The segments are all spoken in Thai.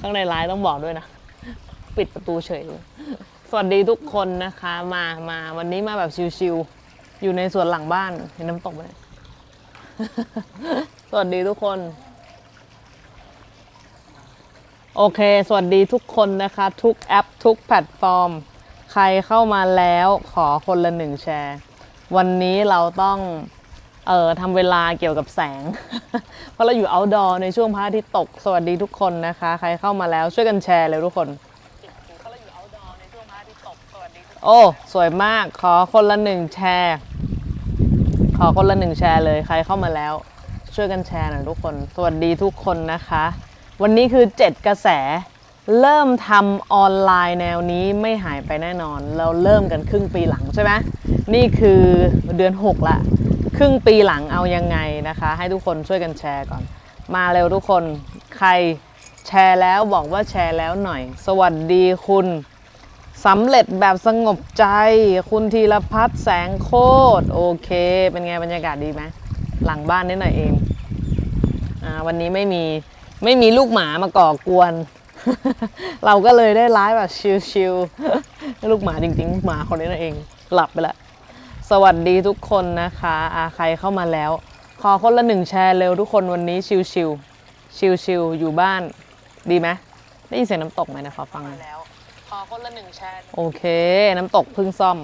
ข้างในไลน์ต้องบอกด้วยนะ ปิดประตูเฉยเลยสวัสดีทุกคนนะคะมามาวันนี้มาแบบชิวๆอยู่ในสวนหลังบ้านเห็นน้ำตกไหมสวัสดีทุกคน โอเค สวัสดีทุกคนนะคะ ทุกแอป ทุกแพลตฟอร์ม ใครเข้ามาแล้วขอคนละหนึ่งแชร์ วันนี้เราต้อง เอ่อทำเวลาเกี่ยวกับแสง เพราะเราอยู่ outdoor ในช่วงพระอาทิตย์ตก สวัสดีทุกคนนะคะ ใครเข้ามาแล้วช่วยกันแชร์เลยทุกคน โอ้ สวยมาก ขอคนละหนึ่งแชร์ ขอคนละหนึ่งแชร์เลย ใครเข้ามาแล้ว ช่วยกันแชร์หน่อยทุกคน สวัสดีทุกคนนะคะ วันนี้คือ 7 กระแส เริ่มทำออนไลน์แนวนี้ไม่หายไปแน่นอน เราเริ่มกันครึ่งปีหลังใช่ไหมนี่คือเดือน 6 ละ ครึ่งปีหลังเอายังไงนะคะ ให้ทุกคนช่วยกันแชร์ก่อน มาเร็วทุกคนใครแชร์แล้วบอกว่าแชร์แล้วหน่อย สวัสดีคุณสำเร็จแบบสงบใจ คุณธีรพัฒน์แสงโคตรโอเค เป็นไงบรรยากาศดีไหมหลังบ้านนิดหน่อยเองอวันนี้ไม่มีไม่มีลูกหมามาก่อกวน เราก็เลยได้ไลฟ์แบบชิลๆลูกหมาจริงๆ หมาคนนี้นั่นเอง หลับไปแล้ว สวัสดีทุกคนนะคะอาใครเข้ามาแล้ว ขอคนละหนึ่งแชร์เร็วทุกคนวันนี้ชิลชิลชิลชิลๆอยู่บ้าน ดีไหมได้ยินเสียงน้ำตกไหมนะขอฟังหน่อยแล้วขอคนละหนึ่งแชร์โอเค น้ำตกเพิ่งซ่อม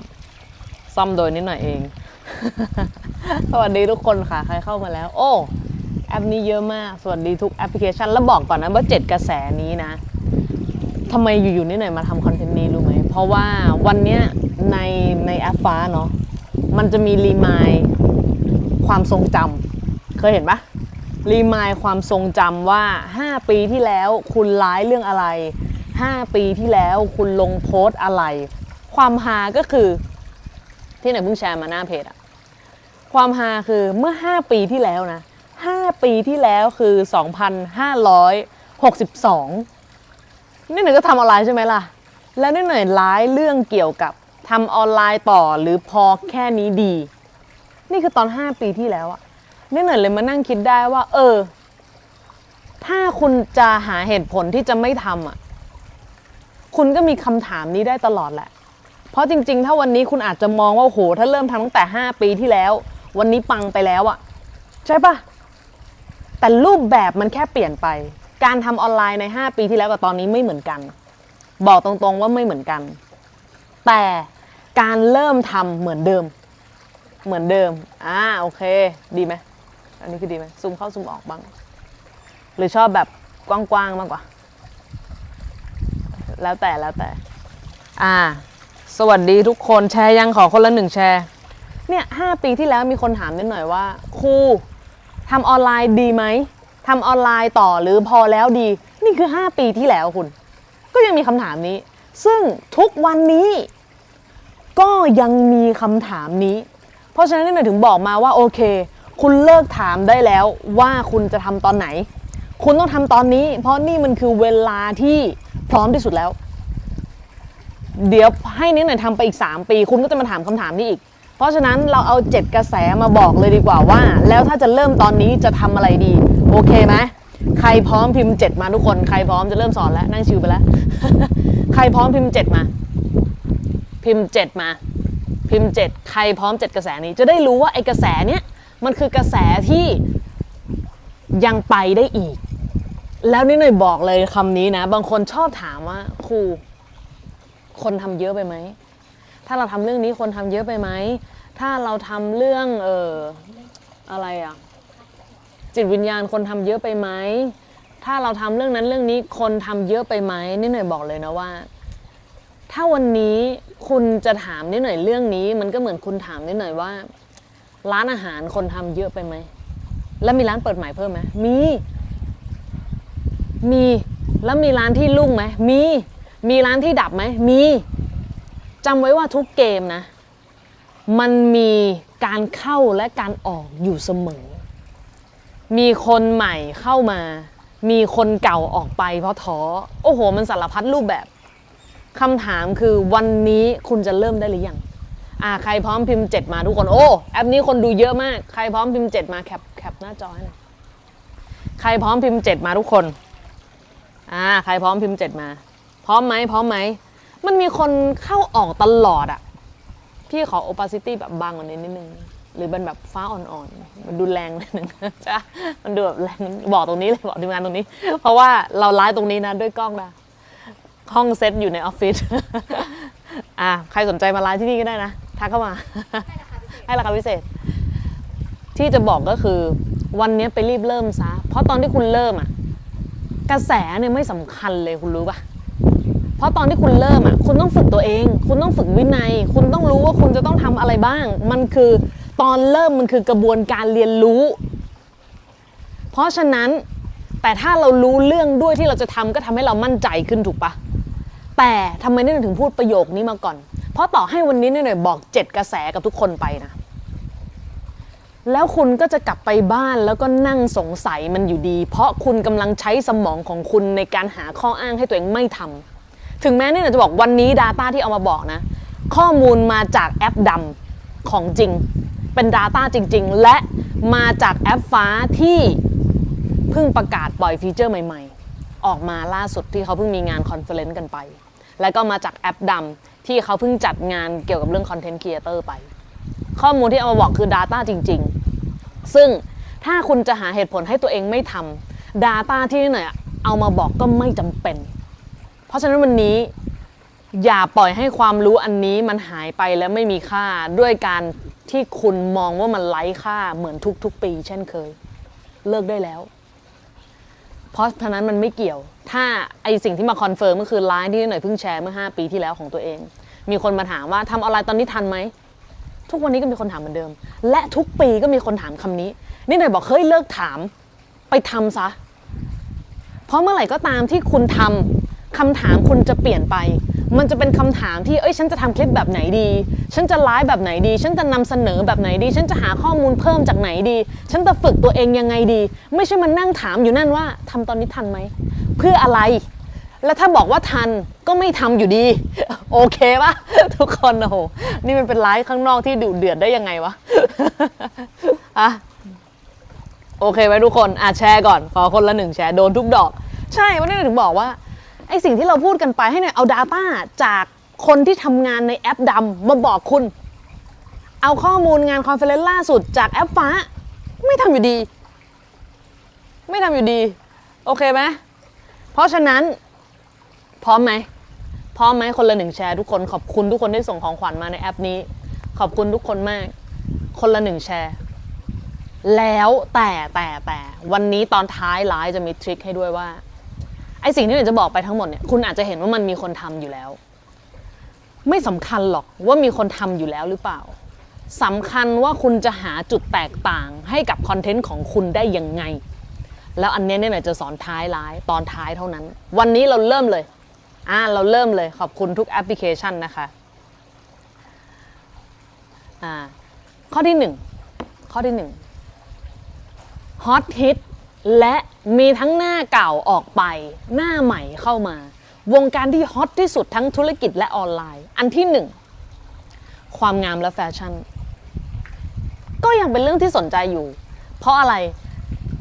ซ่อมโดยนิดหน่อยเอง สวัสดีทุกคนค่ะใครเข้ามาแล้ว โอ้แอปนี้เยอะมาก สวัสดีทุกแอปพลิเคชัน แล้วบอกก่อนนะว่าเจ็ดกระแสนี้นะทำไมอยู่ๆนี่หน่อยมาทำคอนเทนต์นี้รู้ไหม เพราะว่าวันเนี้ยในในแอปฟ้าเนาะ มันจะมีรีมายความทรงจำเคยเห็นปะรีมายความทรงจำว่า 5 ปีที่แล้วคุณไลฟ์เรื่องอะไร 5 ปีที่แล้วคุณลงโพสต์อะไร ความฮาก็คือ ที่ไหนเพิ่งแชร์มาหน้าเพจอะความฮาคือเมื่อ 5 ปีที่แล้วนะ 5 ปีที่แล้วคือ 2562 นี่หน่อยก็ทำออนไลน์ใช่ไหมล่ะ แล้วนี่หน่อยไลฟ์เรื่องเกี่ยวกับ ทำออนไลน์ต่อหรือพอแค่นี้ดี นี่คือตอน 5 ปีที่แล้วอะนี่หน่อยเลยมานั่งคิดได้ว่า เออ ถ้าคุณจะหาเหตุผลที่จะไม่ทำอะคุณก็มีคำถามนี้ได้ตลอดแหละ เพราะจริง ๆ ถ้าวันนี้คุณอาจจะมองว่าโอ้โหถ้าเริ่มทำตั้งแต่ 5 ปีที่แล้ว วันนี้ปังไปแล้วอะใช่ปะแต่รูปแบบมันแค่เปลี่ยนไป การทำออนไลน์ใน 5 ปีที่แล้วกับตอนนี้ไม่เหมือนกัน บอกตรงๆว่าไม่เหมือนกัน แต่ การเริ่มทำเหมือนเดิม เหมือนเดิม อ่าโอเค ดีไหมอันนี้คือดีไหมซูมเข้าซูมออกบ้าง หรือชอบแบบกว้างๆมากกว่า แล้วแต่แล้วแต่ อ่า สวัสดีทุกคนแชร์ยังขอคนละหนึ่งแชร์ เนี่ยห้าปีที่แล้วมีคนถามนิดหน่อยว่าครูทำออนไลน์ดีไหมทำออนไลน์ต่อหรือพอแล้วดี นี่คือ 5 ปีที่แล้วคุณ ก็ยังมีคำถามนี้ ซึ่งทุกวันนี้ ก็ยังมีคำถามนี้ เพราะฉะนั้นนี่ยถึงบอกมาว่าโอเค คุณเลิกถามได้แล้วว่าคุณจะทำตอนไหน คุณต้องทำตอนนี้ เพราะนี่มันคือเวลาที่พร้อมที่สุดแล้ว เดี๋ยวให้นิดหน่อยทำไปอีก 3 ปี คุณก็จะมาถามคำถามนี้อีก เพราะฉะนั้นเราเอา 7 กระแสมาบอกเลยดีกว่าว่า แล้วถ้าจะเริ่มตอนนี้จะทำอะไรดี โอเคไหมใครพร้อมพิมพ์ 7 มาทุกคน ใครพร้อมจะเริ่มสอนแล้วนั่งชิวไปแล้ว ใครพร้อมพิมพ์ 7 มา พิมพ์ 7 มา พิมพ์ 7 ใครพร้อม 7 กระแสนี้ จะได้รู้ว่าไอ้กระแสเนี้ยมันคือกระแสที่ยังไปได้อีก แล้วนี่หน่อยบอกเลยคำนี้นะ บางคนชอบถามว่าครูคนทำเยอะไปไหม ถ้าเราทำเรื่องนี้คนทำเยอะไปไหม ถ้าเราทำเรื่องเอออะไรอะจิตวิญญาณคนทำเยอะไปไหม ถ้าเราทำเรื่องนั้นเรื่องนี้คนทำเยอะไปไหมนี่หน่อยบอกเลยนะว่า ถ้าวันนี้คุณจะถามนิดหน่อยเรื่องนี้ มันก็เหมือนคุณถามนิดหน่อยว่า ร้านอาหารคนทำเยอะไปไหม แล้วมีร้านเปิดใหม่เพิ่มไหมมี มี แล้วมีร้านที่รุ่งไหมมี มีร้านที่ดับไหมมีจำไว้ว่าทุกเกมนะ มันมีการเข้าและการออกอยู่เสมอ มีคนใหม่เข้ามา มีคนเก่าออกไปเพราะท้อ โอ้โห มันสารพัดรูปแบบ คำถามคือวันนี้คุณจะเริ่มได้หรือยังอ่าใครพร้อมพิมพ์7มาทุกคนโอ้แอปนี้คนดูเยอะมาก ใครพร้อมพิมพ์7มาแคปแคปหน้าจอให้หน่อยใครพร้อมพิมพ์7มาทุกคนอ่าใครพร้อมพิมพ์เจ็ดมา พร้อมไหมพร้อมไหมมันมีคนเข้าออกตลอดอะพี่ขอ opacity แบบบางกว่านี้นิดนึงหรือเป็นแบบฟ้าอ่อนๆ มันดูแรงนิดนึงจ้ะมันดูแบบแรงบอกตรงนี้เลยบอกทีมงานตรงนี้ เพราะว่าเราไลฟ์ตรงนี้นะด้วยกล้องนะ ห้องเซตอยู่ในออฟฟิศ อะใครสนใจมาไลฟ์ที่นี่ก็ได้นะทักเข้ามา ให้ราคาพิเศษ ที่จะบอกก็คือ วันนี้ไปรีบเริ่มซะ เพราะตอนที่คุณเริ่มอะกระแสเนี่ยไม่สำคัญเลยคุณรู้ปะเพราะตอนที่คุณเริ่มอะคุณต้องฝึกตัวเอง คุณต้องฝึกวินัย คุณต้องรู้ว่าคุณจะต้องทำอะไรบ้าง มันคือตอนเริ่มมันคือกระบวนการเรียนรู้ เพราะฉะนั้นแต่ถ้าเรารู้เรื่องด้วยที่เราจะทำก็ทำให้เรามั่นใจขึ้นถูกปะ แต่ทำไมนี่ถึงพูดประโยคนี้มาก่อน เพราะต่อให้วันนี้นี่หน่อยบอกเจ็ดกระแสกับทุกคนไปนะ แล้วคุณก็จะกลับไปบ้านแล้วก็นั่งสงสัยมันอยู่ดี เพราะคุณกำลังใช้สมองของคุณในการหาข้ออ้างให้ตัวเองไม่ทำถึงแม้นี่หน่อยจะบอกวันนี้ Data ที่เอามาบอกนะ ข้อมูลมาจากแอปดำของจริง เป็น Data จริง ๆ และมาจากแอปฟ้าที่เพิ่งประกาศปล่อยฟีเจอร์ใหม่ ๆ ออกมาล่าสุดที่เขาเพิ่งมีงานคอนเฟอเรนซ์กันไป แล้วก็มาจากแอปดำที่เขาเพิ่งจัดงานเกี่ยวกับเรื่องคอนเทนต์ครีเอเตอร์ไป ข้อมูลที่เอามาบอกคือ Data จริง ๆ ซึ่งถ้าคุณจะหาเหตุผลให้ตัวเองไม่ทำ Data ที่นี่หนเอามาบอกก็ไม่จำเป็น เพราะฉะนั้นวันนี้อย่าปล่อยให้ความรู้อันนี้มันหายไปและไม่มีค่าด้วยการที่คุณมองว่ามันไร้ค่าเหมือนทุกๆ ปี เช่นเคย เลิกได้แล้ว เพราะฉะนั้นมันไม่เกี่ยว ถ้าไอสิ่งที่มาคอนเฟิร์มก็คือไลน์ที่หน่อยเพิ่งแชร์เมื่อ 5 ปีที่แล้วของตัวเอง มีคนมาถามว่าทำอะไรตอนนี้ทันไหม ทุกวันนี้ก็มีคนถามเหมือนเดิม และทุกปีก็มีคนถามคำนี้ นี่หน่อยบอกเฮ้ยเลิกถาม ไปทำซะ เพราะเมื่อไหร่ก็ตามที่คุณทำคำถามคุณจะเปลี่ยนไป มันจะเป็นคำถามที่เอ้ยฉันจะทำคลิปแบบไหนดี ฉันจะไลฟ์แบบไหนดี ฉันจะนำเสนอแบบไหนดี ฉันจะหาข้อมูลเพิ่มจากไหนดี ฉันจะฝึกตัวเองยังไงดี ไม่ใช่มานั่งถามอยู่นั่นว่าทำตอนนี้ทันไหม เพื่ออะไร แล้วถ้าบอกว่าทันก็ไม่ทำอยู่ดี โอเคปะทุกคนโอ้โหนี่มันเป็นไลฟ์ข้างนอกที่ดุเดือดได้ยังไงวะอะโอเคไหมทุกคนอะแชร์ก่อน ขอคนละหนึ่งแชร์โดนทุกดอก ใช่วันนี้ถึงบอกว่าไอสิ่งที่เราพูดกันไปให้หน่อยเอา Data จากคนที่ทำงานในแอปดำมาบอกคุณ เอาข้อมูลงานคอนเฟอเรนซ์ล่าสุดจากแอปฟ้า ไม่ทำอยู่ดี ไม่ทำอยู่ดี โอเคไหม เพราะฉะนั้น พร้อมไหมพร้อมไหมคนละหนึ่งแชร์ทุกคนขอบคุณทุกคนที่ส่งของขวัญมาในแอปนี้ ขอบคุณทุกคนมาก คนละหนึ่งแชร์ แล้วแต่แต่แต่วันนี้ตอนท้ายไลฟ์จะมีทริคให้ด้วยว่าไอสิ่งที่หนูจะบอกไปทั้งหมดเนี่ยคุณอาจจะเห็นว่ามันมีคนทำอยู่แล้ว ไม่สำคัญหรอกว่ามีคนทำอยู่แล้วหรือเปล่าสำคัญว่าคุณจะหาจุดแตกต่างให้กับคอนเทนต์ของคุณได้ยังไง แล้วอันเนี้ยเนี่ยหน่อยจะสอนท้ายไลฟ์ตอนท้ายเท่านั้น วันนี้เราเริ่มเลยอ่าเราเริ่มเลยขอบคุณทุกแอปพลิเคชันนะคะอ่าข้อที่หนึ่งข้อที่หนึ่งฮอตฮิตและมีทั้งหน้าเก่าออกไป หน้าใหม่เข้ามา วงการที่ฮอตที่สุดทั้งธุรกิจและออนไลน์ อันที่หนึ่งความงามและแฟชั่น ก็ยังเป็นเรื่องที่สนใจอยู่ เพราะอะไร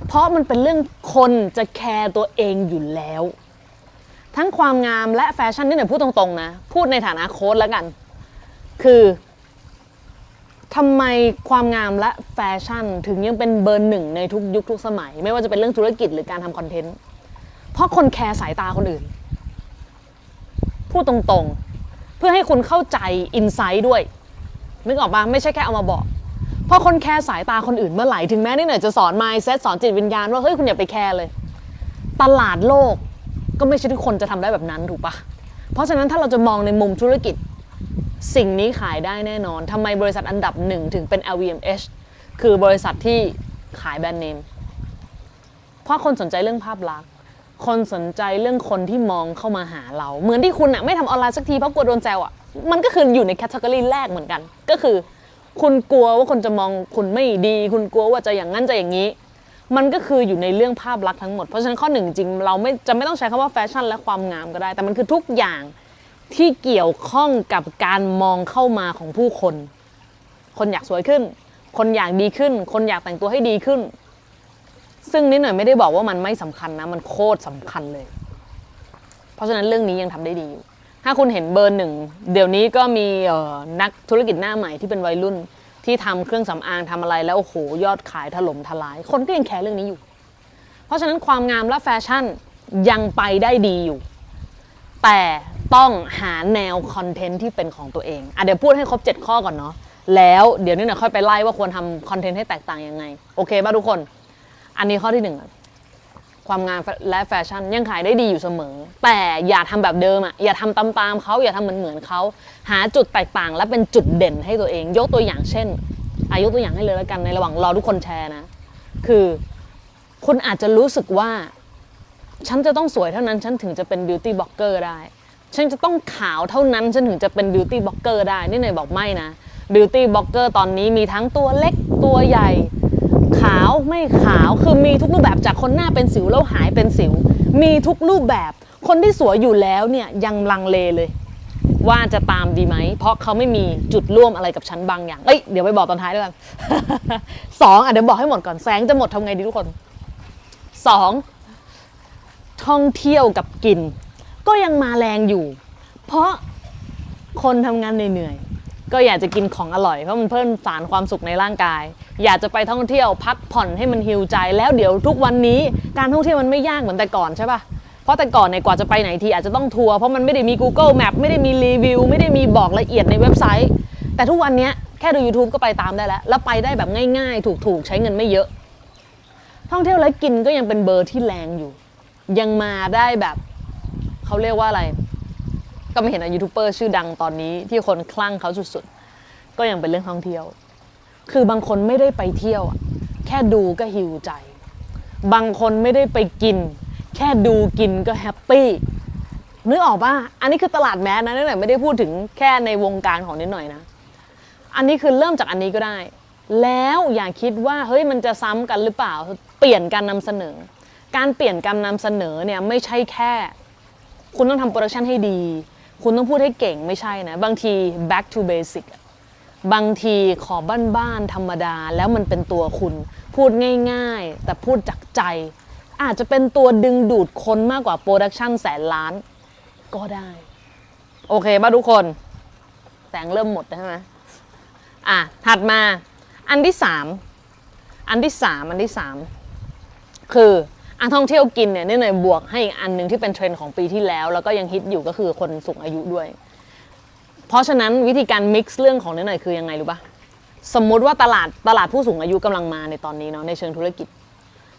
เพราะมันเป็นเรื่องคนจะแคร์ตัวเองอยู่แล้ว ทั้งความงามและแฟชั่นนี่หน่อยพูดตรงๆนะ พูดในฐานะโค้ดแล้วกัน คือทำไมความงามและแฟชั่นถึงยังเป็นเบอร์หนึ่งในทุกยุคทุกสมัย ไม่ว่าจะเป็นเรื่องธุรกิจหรือการทำคอนเทนต์ เพราะคนแคร์สายตาคนอื่น พูดตรงๆ เพื่อให้คุณเข้าใจอินไซต์ด้วย นึกออกปะไม่ใช่แค่เอามาบอก เพราะคนแคร์สายตาคนอื่นเมื่อไหร่ถึงแม้นี่หน่อยจะสอน mindset สอนจิตวิญญาณว่าเฮ้ยคุณอย่าไปแคร์เลย ตลาดโลกก็ไม่ใช่ทุกคนจะทำได้แบบนั้นถูกปะเพราะฉะนั้นถ้าเราจะมองในมุมธุรกิจ สิ่งนี้ขายได้แน่นอนทำไมบริษัทอันดับหนึ่งถึงเป็น LVMH คือบริษัทที่ขายแบรนด์เนม เพราะคนสนใจเรื่องภาพลักษณ์คนสนใจเรื่องคนที่มองเข้ามาหาเรา เหมือนที่คุณอะไม่ทำออนไลน์สักทีเพราะกลัวโดนแซวอะมันก็คืออยู่ในแคตตากรีแรกเหมือนกัน ก็คือ คุณกลัวว่าคนจะมองคุณไม่ดี คุณกลัวว่าจะอย่างนั้นจะอย่างนี้ มันก็คืออยู่ในเรื่องภาพลักษณ์ทั้งหมด เพราะฉะนั้นข้อหนึ่งจริงเราไม่จะไม่ต้องใช้คำว่าแฟชั่นและความงามก็ได้ แต่มันคือทุกอย่างที่เกี่ยวข้องกับการมองเข้ามาของผู้คน คนอยากสวยขึ้น คนอยากดีขึ้น คนอยากแต่งตัวให้ดีขึ้น ซึ่งนิดหน่อยไม่ได้บอกว่ามันไม่สำคัญนะ มันโคตรสำคัญเลย เพราะฉะนั้นเรื่องนี้ยังทำได้ดีอยู่ ถ้าคุณเห็นเบอร์หนึ่งเดี๋ยวนี้ก็มีนักธุรกิจหน้าใหม่ที่เป็นวัยรุ่นที่ทำเครื่องสำอางทำอะไรแล้วโอ้โหยอดขายถล่มทลาย คนก็ยังแคร์เรื่องนี้อยู่ เพราะฉะนั้นความงามและแฟชั่นยังไปได้ดีอยู่ แต่ต้องหาแนวคอนเทนต์ที่เป็นของตัวเองอะเดี๋ยวพูดให้ครบ 7 ข้อก่อนเนาะแล้วเดี๋ยวนี้เนี่ยค่อยไปไล่ว่าควรทำคอนเทนต์ให้แตกต่างยังไง โอเคป่ะทุกคน อันนี้ข้อที่หนึ่ง ความงามและแฟชั่นยังขายได้ดีอยู่เสมอ แต่อย่าทำแบบเดิมอะอย่าทำตามๆเขาอย่าทำเหมือนเหมือนๆเขาหาจุดแตกต่างและเป็นจุดเด่นให้ตัวเอง ยกตัวอย่างเช่นอายกตัวอย่างให้เลยแล้วกันในระหว่างรอทุกคนแชร์นะ คือคุณอาจจะรู้สึกว่า ฉันจะต้องสวยเท่านั้น ฉันถึงจะเป็นบิวตี้บล็อกเกอร์ได้ ฉันจะต้องขาวเท่านั้น ฉันถึงจะเป็นบิวตี้บล็อกเกอร์ได้ นี่หน่อยบอกไม่นะบิวตี้บล็อกเกอร์ตอนนี้มีทั้งตัวเล็กตัวใหญ่ ขาวไม่ขาวคือมีทุกรูปแบบจากคนหน้าเป็นสิวแล้วหายเป็นสิว มีทุกรูปแบบ คนที่สวยอยู่แล้วเนี่ยยังลังเลเลย ว่าจะตามดีไหม เพราะเขาไม่มีจุดร่วมอะไรกับฉันบางอย่างเอ้ยเดี๋ยวไปบอกตอนท้ายด้วยกันสองอะเดี๋ยวบอกให้หมดก่อนแสงจะหมดทำไงดีทุกคนสองท่องเที่ยวกับกิน ก็ยังมาแรงอยู่ เพราะคนทำงานเหนื่อย ก็อยากจะกินของอร่อยเพราะมันเพิ่มสารความสุขในร่างกาย อยากจะไปท่องเที่ยวพักผ่อนให้มันฮิวใจ แล้วเดี๋ยวทุกวันนี้การท่องเที่ยวมันไม่ยากเหมือนแต่ก่อนใช่ปะเพราะแต่ก่อนเนี่ยกว่าจะไปไหนทีอาจจะต้องทัวร์เพราะมันไม่ได้มี Google Map ไม่ได้มีรีวิวไม่ได้มีบอกละเอียดในเว็บไซต์ แต่ทุกวันนี้แค่ดู YouTube ก็ไปตามได้แล้วแล้วไปได้แบบง่าย ๆ ถูกๆ ใช้เงินไม่เยอะ ท่องเที่ยวและกินก็ยังเป็นเบอร์ที่แรงอยู่ ยังมาได้แบบเขาเรียกว่าอะไร ก็ไม่เห็นอะยูทูบเบอร์ชื่อดังตอนนี้ที่คนคลั่งเขาสุดๆ ก็ยังเป็นเรื่องท่องเที่ยว คือบางคนไม่ได้ไปเที่ยวอะแค่ดูก็หิวใจ บางคนไม่ได้ไปกิน แค่ดูกินก็แฮปปี้นึกออกป่ะอันนี้คือตลาดแมสนะนิดหน่อยไม่ได้พูดถึงแค่ในวงการของนิดหน่อยนะ อันนี้คือเริ่มจากอันนี้ก็ได้ แล้วอย่าคิดว่าเฮ้ยมันจะซ้ำกันหรือเปล่า เปลี่ยนการนำเสนอ การเปลี่ยนการนำเสนอเนี่ยไม่ใช่แค่ คุณต้องทำโปรดักชันให้ดี คุณต้องพูดให้เก่งไม่ใช่นะ บางที back to basic บางทีขอบ้านๆธรรมดาแล้วมันเป็นตัวคุณ พูดง่ายๆ แต่พูดจากใจ อาจจะเป็นตัวดึงดูดคนมากกว่าโปรดักชันแสนล้าน ก็ได้ โอเคป่ะทุกคน แสงเริ่มหมดใช่ไหมอะ ถัดมา อันที่สามอันที่สามอันที่สามคือ อันท่องเที่ยวกินเนี่ยนี่หน่อยบวกให้อีกอันหนึ่งที่เป็นเทรนด์ของปีที่แล้ว แล้วก็ยังฮิตอยู่ก็คือคนสูงอายุด้วย เพราะฉะนั้นวิธีการ mix เรื่องของนิดหน่อยคือยังไงรู้ปะสมมติว่าตลาดตลาดผู้สูงอายุกำลังมาในตอนนี้เนาะในเชิงธุรกิจ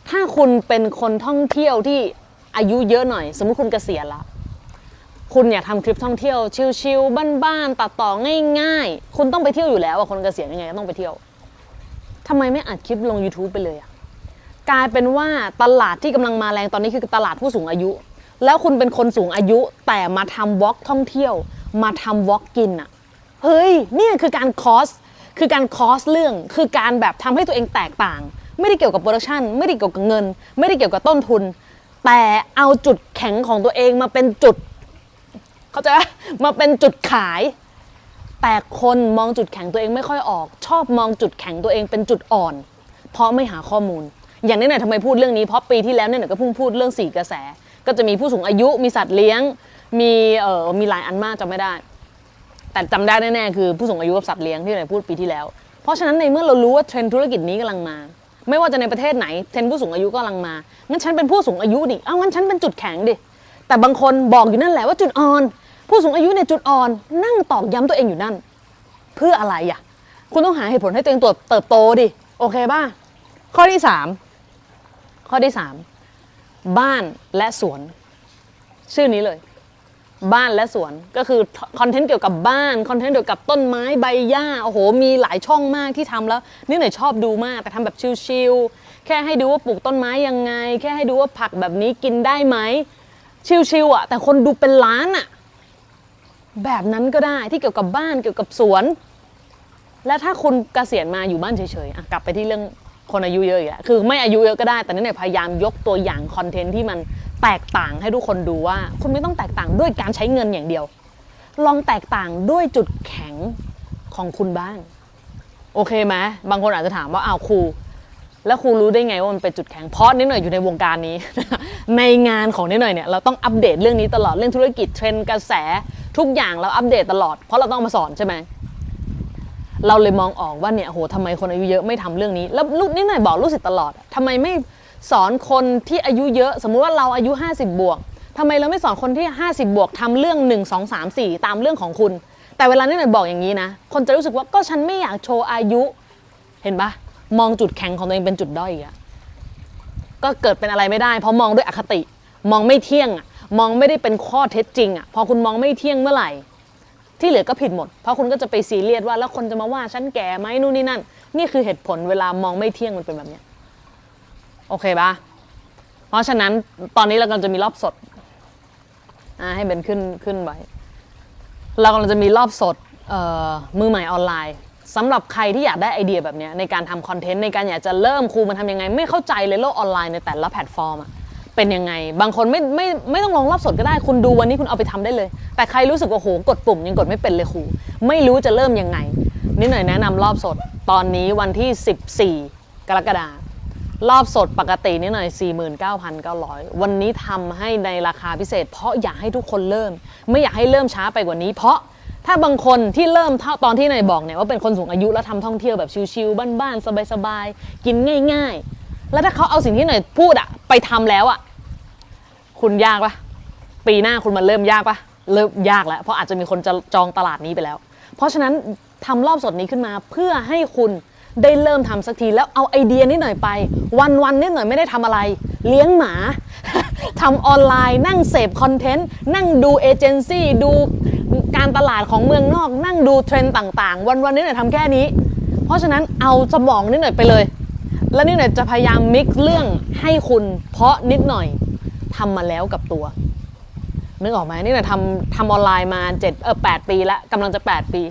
ถ้าคุณเป็นคนท่องเที่ยวที่อายุเยอะหน่อย สมมติคุณเกษียณละคุณอยากทำทริปท่องเที่ยวชิลๆบ้านๆตัดต่อง่าย ๆ คุณต้องไปเที่ยวอยู่แล้วอะคนเกษียณยังไงก็ต้องไปเที่ยวทำไมไม่อัดคลิปลง YouTube ไปเลยอะ กลายเป็นว่าตลาดที่กำลังมาแรงตอนนี้คือตลาดผู้สูงอายุ แล้วคุณเป็นคนสูงอายุแต่มาทำวอล์กท่องเที่ยว มาทำวอล์กกินอะเฮ้ยนี่คือการคอสคือการคอสเรื่องคือการแบบทำให้ตัวเองแตกต่าง ไม่ได้เกี่ยวกับโปรดักชันไม่ได้เกี่ยวกับเงิน ไม่ได้เกี่ยวกับต้นทุน แต่เอาจุดแข็งของตัวเองมาเป็นจุด เข้าใจไหมมาเป็นจุดขาย แต่คนมองจุดแข็งตัวเองไม่ค่อยออก ชอบมองจุดแข็งตัวเองเป็นจุดอ่อน เพราะไม่หาข้อมูล อย่างนี้หน่อยทำไมพูดเรื่องนี้เพราะปีที่แล้วเนี่ยหน่อยก็เพิ่งพูดเรื่องสี่กระแส ก็จะมีผู้สูงอายุมีสัตว์เลี้ยง มีเอ่อมีหลายอันมากจำไม่ได้ แต่จำได้แน่ๆคือผู้สูงอายุกับสัตว์เลี้ยงที่หน่อยพูดปีที่แล้ว เพราะฉะนั้นในเมื่อเรารู้ว่าเทรนด์ธุรกิจนี้กำลังมา ไม่ว่าจะในประเทศไหนเทรนด์ผู้สูงอายุก็กำลังมางั้นฉันเป็นผู้สูงอายุดิเอางั้นฉันเป็นจุดแข็งดิแต่บางคนบอกอยู่นั่นแหละว่าจุดอ่อน ผู้สูงอายุในยจุดอ่อน นั่งตอกย้ำตัวเองอยู่นั่น เพื่ออะไรอะคุณต้องหาเหตุผลให้ตัวเองตัวเติบโตดิ โอเคป่ะ ข้อที่สาม ข้อที่สามบ้านและสวน ชื่อนี้เลย บ้านและสวนก็คือคอนเทนต์เกี่ยวกับบ้านคอนเทนต์เกี่ยวกับต้นไม้ใบหญ้าโอ้โห มีหลายช่องมากที่ทำแล้วนี่หน่อยชอบดูมาก แต่ทำแบบชิลๆแค่ให้ดูว่าปลูกต้นไม้ยังไง แค่ให้ดูว่าผักแบบนี้กินได้ไหมชิลๆอะ แต่คนดูเป็นล้านอะแบบนั้นก็ได้ที่เกี่ยวกับบ้านเกี่ยวกับสวน และถ้าคุณเกษียณมาอยู่บ้านเฉยๆอะกลับไปที่เรื่อง คนอายุเยอะอีกแล้วคือไม่อายุเยอะก็ได้ แต่นี่เนี่ยพยายามยกตัวอย่างคอนเทนต์ที่มันแตกต่างให้ทุกคนดูว่า คุณไม่ต้องแตกต่างด้วยการใช้เงินอย่างเดียว ลองแตกต่างด้วยจุดแข็งของคุณบ้าง โอเคไหมบางคนอาจจะถามว่าอ้าวครูแล้วครูรู้ได้ไงว่ามันเป็นจุดแข็งเพราะนิดหน่อยอยู่ในวงการนี้ ในงานของนิดหน่อยเนี่ยเราต้องอัปเดตเรื่องนี้ตลอดเรื่องธุรกิจเทรนด์กระแสทุกอย่างเราอัปเดตตลอด เพราะเราต้องมาสอนใช่ไหม เราเลยมองออกว่าเนี่ยโหทำไมคนอายุเยอะไม่ทำเรื่องนี้ แล้วลูกนิดหน่อยบอกลูกศิษย์ตลอดอะทำไมไม่สอนคนที่อายุเยอะ สมมุติว่าเราอายุ 50 บวกทำไมเราไม่สอนคนที่ 50 บวกทำเรื่อง 1 2 3 4 ตามเรื่องของคุณ แต่เวลานิดหน่อยบอกอย่างนี้นะ คนจะรู้สึกว่าก็ฉันไม่อยากโชว์อายุ เห็นปะมองจุดแข็งของตัวเองเป็นจุดด้อยอีกอะก็เกิดเป็นอะไรไม่ได้ เพราะมองด้วยอคติ มองไม่เที่ยงอะมองไม่ได้เป็นข้อเท็จจริงอะพอคุณมองไม่เที่ยงเมื่อไหร่ ที่เหลือก็ผิดหมด เพราะคุณก็จะไปซีเรียสว่าแล้วคนจะมาว่าฉันแก่ไหมนู่นนี่นั่น นี่คือเหตุผลเวลามองไม่เที่ยงมันเป็นแบบเนี้ยโอเคปะเพราะฉะนั้นตอนนี้เรากำลังจะมีรอบสดอ่าให้เบนขึ้นขึ้นไว้เรากำลังจะมีรอบสดเอ่อมือใหม่ออนไลน์สำหรับใครที่อยากได้ไอเดียแบบนี้ในการทำคอนเทนต์ในการอยากจะเริ่มครูมันทำยังไง ไม่เข้าใจเลยโลกออนไลน์ในแต่ละแพลตฟอร์มอะ เป็นยังไง บางคนไม่ไม่ไม่ต้องลองรอบสดก็ได้ คุณดูวันนี้คุณเอาไปทำได้เลย แต่ใครรู้สึกว่าโหกดปุ่มยังกดไม่เป็นเลยครูไม่รู้จะเริ่มยังไงนี่หน่อยแนะนำรอบสด ตอนนี้วันที่ 14 กรกฎาคมรอบสดปกตินี่หน่อย 49,900 วันนี้ทำให้ในราคาพิเศษ เพราะอยากให้ทุกคนเริ่ม ไม่อยากให้เริ่มช้าไปกว่านี้ เพราะถ้าบางคนที่เริ่มตอนที่นายบอกเนี่ยว่าเป็นคนสูงอายุแล้วทำท่องเที่ยวแบบชิลๆบ้านๆสบายๆกินง่าย ๆ แล้วถ้าเขาเอาสิ่งที่หน่อยพูดอะไปทำแล้วอะ คุณยากปะปีหน้าคุณมาเริ่มยากปะเริ่มยากแล้ว เพราะอาจจะมีคนจะจองตลาดนี้ไปแล้ว เพราะฉะนั้นทำรอบสดนี้ขึ้นมาเพื่อให้คุณได้เริ่มทำสักทีแล้วเอาไอเดียนิดหน่อยไป วันวันนิดหน่อยไม่ได้ทำอะไร เลี้ยงหมาทำออนไลน์นั่งเสพคอนเทนต์ นั่งดูเอเจนซี่ดูการตลาดของเมืองนอก นั่งดูเทรนด์ต่าง ๆ วันวันนิดหน่อยทำแค่นี้ เพราะฉะนั้นเอาสมองนิดหน่อยไปเลย แล้วนิดหน่อยจะพยายามมิกซ์เรื่องให้คุณเพาะนิดหน่อย ทำมาแล้วกับตัวนึกออกไหมนี่เนี่ยทำทำออนไลน์มาเจ็ดเออแปดปีแล้วกำลังจะ8ปี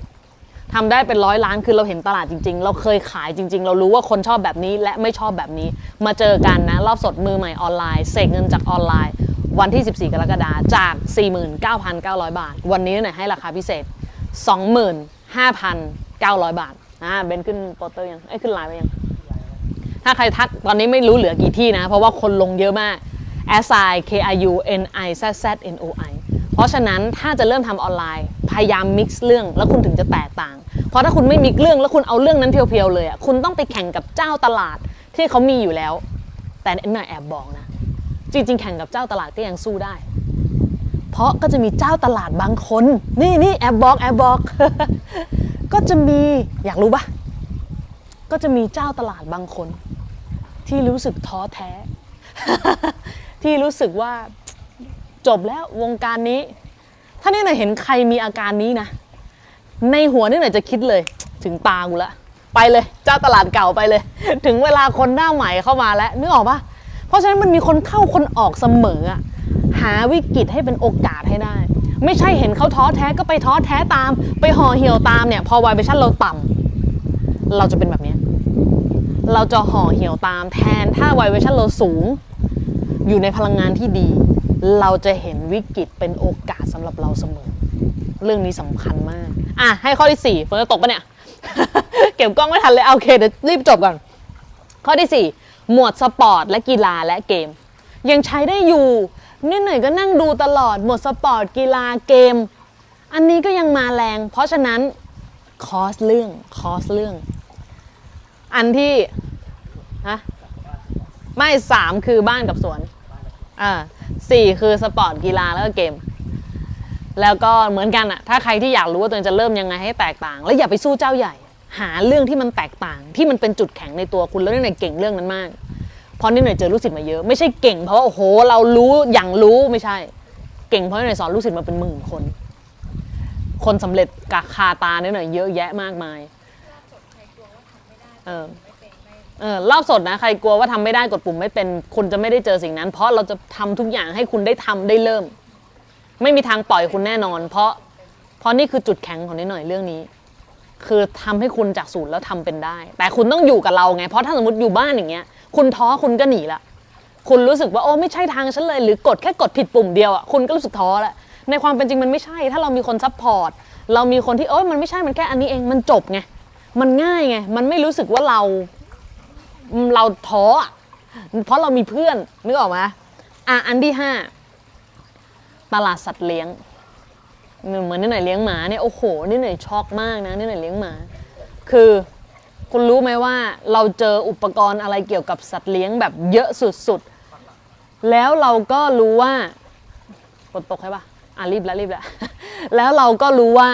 ทำได้เป็นร้อยล้านคือเราเห็นตลาดจริง ๆ เราเคยขายจริง ๆ เรารู้ว่าคนชอบแบบนี้และไม่ชอบแบบนี้ มาเจอกันนะ รอบสดมือใหม่ออนไลน์เสกเงินจากออนไลน์ วันที่ 14 กรกฎาคมจาก 49,900 บาท วันนี้เนี่ยให้ราคาพิเศษ 25,900 บาทอ่าเบนขึ้นโปสเตอร์ยังไอ้ขึ้นไลน์ไปยัง ถ้าใครทักตอนนี้ไม่รู้เหลือกี่ที่นะ เพราะว่าคนลงเยอะมาก S I K I U N I Z Z N O I เพราะฉะนั้นถ้าจะเริ่มทำออนไลน์ พยายามมิกซ์เรื่องแล้วคุณถึงจะแตกต่าง เพราะถ้าคุณไม่มิกซ์เรื่องแล้วคุณเอาเรื่องนั้นเพียวๆเลยอะคุณต้องไปแข่งกับเจ้าตลาดที่เขามีอยู่แล้ว แต่หน่อยแอบบอกนะ จริงๆ แข่งกับเจ้าตลาดก็ยังสู้ได้ เพราะก็จะมีเจ้าตลาดบางคน นี่นี่แอบบอกแอบบอก ก็จะมีอยากรู้ปะก็จะมีเจ้าตลาดบางคน ที่รู้สึกท้อแท้ ที่รู้สึกว่าจบแล้ววงการนี้ ถ้านี่หน่อยเห็นใครมีอาการนี้นะ ในหัวนี่หน่อยจะคิดเลย ถึงตากูละ ไปเลย เจ้าตลาดเก่าไปเลย ถึงเวลาคนหน้าใหม่เข้ามาแล้วนึกออกปะเพราะฉะนั้นมันมีคนเข้าคนออกเสมออะหาวิกฤตให้เป็นโอกาสให้ได้ ไม่ใช่เห็นเขาท้อแท้ก็ไปท้อแท้ตาม ไปห่อเหี่ยวตามเนี่ย พอไวเบชั่นเราต่ำเราจะเป็นแบบนี้ เราจะห่อเหี่ยวตามแทนถ้าไวเวชั่นเราสูง อยู่ในพลังงานที่ดี เราจะเห็นวิกฤตเป็นโอกาสสำหรับเราเสมอ เรื่องนี้สำคัญมาก อะ ให้ข้อที่ 4 เฟิร์นจะตกปะเนี่ย เก็บกล้องไม่ทันเลยเอาโอเคเดี๋ยวรีบจบก่อน ข้อที่ 4 หมวดสปอร์ตและกีฬาและเกม ยังใช้ได้อยู่นิดหน่อยก็นั่งดูตลอด หมวดสปอร์ตกีฬาเกม อันนี้ก็ยังมาแรง เพราะฉะนั้นคอสเรื่องคอสเรื่อง อันที่ฮะไม่สามคือบ้านกับสวน อ่าสี่คือสปอร์ตกีฬาแล้วก็เกม แล้วก็เหมือนกันอะถ้าใครที่อยากรู้ว่าตัวเองจะเริ่มยังไงให้แตกต่าง แล้วอย่าไปสู้เจ้าใหญ่ หาเรื่องที่มันแตกต่าง ที่มันเป็นจุดแข็งในตัวคุณแล้วนี่หน่อยเก่งเรื่องนั้นมากเพราะนี่หน่อยเจอลูกศิษย์มาเยอะไม่ใช่เก่งเพราะว่าโอ้โห เรารู้อย่างรู้ไม่ใช่ เก่งเพราะนี่หน่อยสอนลูกศิษย์มาเป็นหมื่นคน คนสำเร็จกะคาตานี่หน่อยเยอะแยะมากมายเออ เออรอบสดนะ ใครกลัวว่าทำไม่ได้กดปุ่มไม่เป็นคุณจะไม่ได้เจอสิ่งนั้น เพราะเราจะทำทุกอย่างให้คุณได้ทำได้เริ่ม ไม่มีทางปล่อยคุณแน่นอน เพราะเพราะนี่คือจุดแข็งของนิดหน่อยเรื่องนี้ คือทำให้คุณจากศูนย์แล้วทำเป็นได้ แต่คุณต้องอยู่กับเราไง เพราะถ้าสมมติอยู่บ้านอย่างเงี้ย คุณท้อคุณก็หนีละ คุณรู้สึกว่าโอ้ไม่ใช่ทางฉันเลย หรือกดแค่กดผิดปุ่มเดียวอะคุณก็รู้สึกท้อแล้วในความเป็นจริงมันไม่ใช่ ถ้าเรามีคนซัพพอร์ตเรามีคนที่เอ้ยมันไม่ใช่มันแค่อันนี้เองมันจบไงมันง่ายไงมันไม่รู้สึกว่าเรา เราท้อเพราะเรามีเพื่อนนึกออกไหมอะอันที่ห้าตลาดสัตว์เลี้ยงเหมือนนี่หน่อยเลี้ยงหมาเนี่ยโอ้โหนี่หน่อยช็อกมากนะนี่หน่อยเลี้ยงหมา คือคุณรู้ไหมว่าเราเจออุปกรณ์อะไรเกี่ยวกับสัตว์เลี้ยงแบบเยอะสุดๆ แล้วเราก็รู้ว่าฝนตกใช่ปะอะรีบแล้วรีบแล้วแล้วเราก็รู้ว่า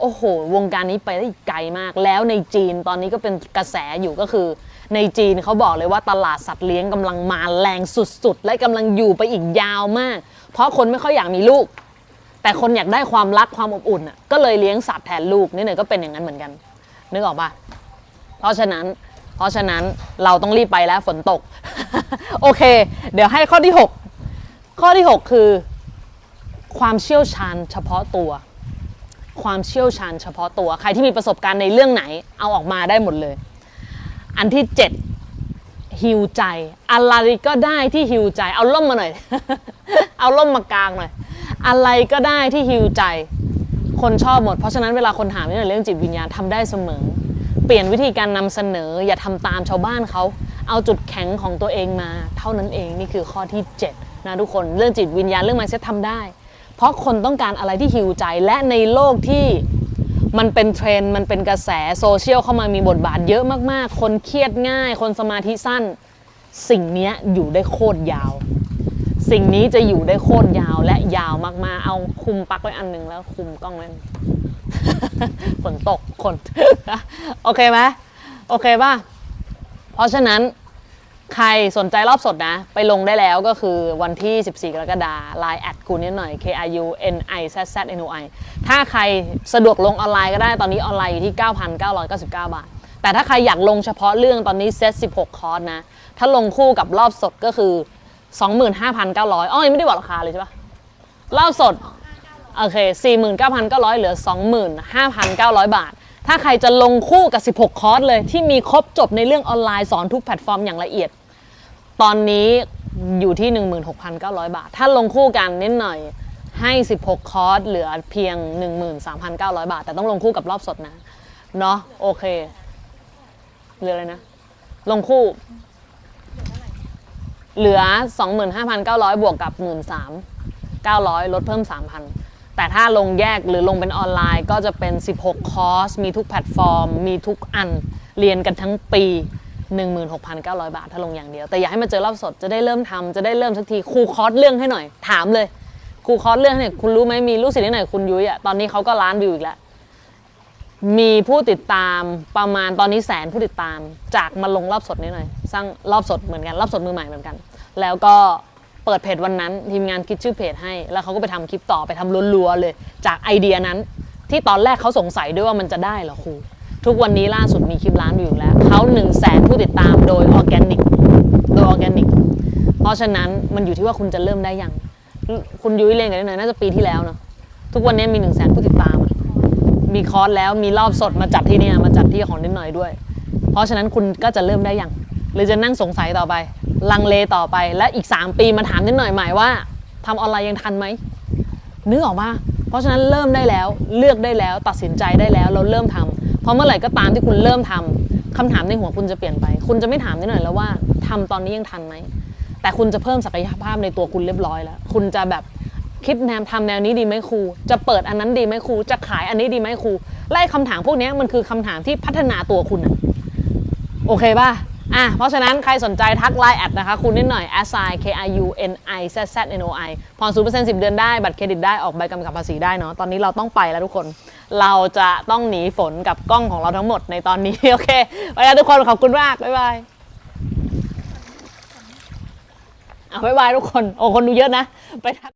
โอ้โห วงการนี้ไปได้ไกลมาก แล้วในจีนตอนนี้ก็เป็นกระแสอยู่ก็คือ ในจีนเขาบอกเลยว่าตลาดสัตว์เลี้ยงกำลังมาแรงสุดๆ และกำลังอยู่ไปอีกยาวมาก เพราะคนไม่ค่อยอยากมีลูก แต่คนอยากได้ความรักความอบอุ่นก็เลยเลี้ยงสัตว์แทนลูกนี่เนยก็เป็นอย่างนั้นเหมือนกัน นึกออกปะเพราะฉะนั้น เพราะฉะนั้นเราต้องรีบไปแล้วฝนตก โอเค เดี๋ยวให้ข้อที่ 6 ข้อที่ 6 คือ ความเชี่ยวชาญเฉพาะตัวความเชี่ยวชาญเฉพาะตัว ใครที่มีประสบการณ์ในเรื่องไหนเอาออกมาได้หมดเลย อันที่7ฮิวใจ อะไรก็ได้ที่ฮิวใจ เอาล่มมาหน่อย เอาล่มมากลางหน่อย อะไรก็ได้ที่ฮิวใจ คนชอบหมด เพราะฉะนั้นเวลาคนถามเรื่องจิตวิญญาณทำได้เสมอ เปลี่ยนวิธีการนำเสนอ อย่าทำตามชาวบ้านเขา เอาจุดแข็งของตัวเองมา เท่านั้นเอง นี่คือข้อที่ 7 นะทุกคน เรื่องจิตวิญญาณเรื่อง mindset ทำได้ เพราะคนต้องการอะไรที่ฮิวใจ และในโลกที่ มันเป็นเทรนด์มันเป็นกระแสโซเชียลเข้ามามีบทบาทเยอะมากๆ คนเครียดง่าย คนสมาธิสั้น สิ่งนี้อยู่ได้โคตรยาว สิ่งนี้จะอยู่ได้โคตรยาวและยาวมากๆ เอาคุมปักไว้อันหนึ่งแล้วคุมกล้องไว้หนึ่งฝนตกคนโอเคไหมโอเคป่ะเพราะฉะนั้น ใครสนใจรอบสดนะ ไปลงได้แล้วก็คือวันที่ 14 กรกฎาคม Line แอดกูนิดหน่อย K I U N I Z Z N O I ถ้าใครสะดวกลงออนไลน์ก็ได้ตอนนี้ออนไลน์อยู่ที่ 9,999 บาท แต่ถ้าใครอยากลงเฉพาะเรื่องตอนนี้เซต16 คอร์สนะ ถ้าลงคู่กับรอบสดก็คือ 25,900อ้อยังไม่ได้บอกราคาเลยใช่ปะรอบสดโอเค 49,900 เหลือ 25,900 บาทถ้าใครจะลงคู่กับ 16 คอร์สเลยที่มีครบจบในเรื่องออนไลน์สอนทุกแพลตฟอร์มอย่างละเอียด ตอนนี้อยู่ที่ 16,900 บาท ถ้าลงคู่กันนิดหน่อยให้ 16 คอร์สเหลือเพียง 13,900 บาท แต่ต้องลงคู่กับรอบสดนะ เนาะโอเคเหลืออะไรนะ ลงคู่ เหลือ 25,900 บวกกับ 13,900 ลดเพิ่ม 3,000 แต่ถ้าลงแยกหรือลงเป็นออนไลน์ก็จะเป็น 16 คอร์ส มีทุกแพลตฟอร์ม มีทุกอัน เรียนกันทั้งปี 16,900 บาทถ้าลงอย่างเดียว แต่อยากให้มาเจอรอบสดจะได้เริ่มทำจะได้เริ่มสักทีครูคอร์สเรื่องให้หน่อย ถามเลยครูคอร์สเรื่องให้หน่ยคุณรู้ไหมมีลูกศิษย์ที่ไหนคุณยุ้ยอะตอนนี้เขาก็ล้านวิวอีกแล้วมีผู้ติดตามประมาณตอนนี้แสนผู้ติดตาม จากมาลงรอบสดนิดหน่อย สร้างรอบสดเหมือนกันรอบสดมือใหม่เหมือนกัน แล้วก็เปิดเพจวันนั้น ทีมงานคิดชื่อเพจให้ แล้วเขาก็ไปทำคลิปต่อไปทำรัวๆเลย จากไอเดียนั้น ที่ตอนแรกเขาสงสัยด้วยว่ามันจะได้เหรอครู ทุกวันนี้ล่าสุดมีคลิปล้านวิวแล้วเขา1นึ่งแสนผู้ติดตามโดยออร์แกนิกโดยออร์แกนิกเพราะฉะนั้นมันอยู่ที่ว่าคุณจะเริ่มได้ยังคุณยุ้ยเรียนกันได้หน่อยน่าจะปีที่แล้วเนาะทุกวันนี้มี1นึ่งแสนผู้ติดตาม มีคอร์สแล้วมีรอบสดมาจัดที่เนี่ยมาจัดที่ของนิดหน่อยด้วย เพราะฉะนั้นคุณก็จะเริ่มได้ยังหรือจะนั่งสงสัยต่อไป ลังเลต่อไปและอีก 3 ปีมาถามนิดหน่อยใหม่ว่าทำออนไลน์ยังทันไหมนึกออกมาเพราะฉะนั้นเริ่มได้แล้วเลือกได้แล้วตัดสินใจได้แล้วเราเริ่มทำเพ ราะเมื่อไหร่ก็ตามที่คุณเริ่มทำคำถามในหัวคุณจะเปลี่ยนไป คุณจะไม่ถามนิดหน่อยแล้วว่าทำตอนนี้ยังทันไหม แต่คุณจะเพิ่มศักยภาพในตัวคุณเรียบร้อยแล้ว คุณจะแบบคิดแนวทำแนวนี้ดีไหมครู จะเปิดอันนั้นดีไหมครู จะขายอันนี้ดีไหมครู ไล่คำถามพวกนี้มันคือคำถามที่พัฒนาตัวคุณอะโอเคป่ะอะ เพราะฉะนั้นใครสนใจทักไลน์แอดนะคะ คุณนิดหน่อย s i k i u n i z z n o i ผ่อนศูนย์เปอร์เซ็นต์สิบเดือนได้ บัตรเครดิตได้ ออกใบกำกับภาษีได้เนาะ ตอนนี้เราต้องไปแล้วทุกคน เราจะต้องหนีฝนกับกล้องของเราทั้งหมดในตอนนี้ โอเคไปแล้วทุกคนขอบคุณมาก บ๊ายบายอะบ๊ายบายทุกคน โอ้คนดูเยอะนะ ไปทัก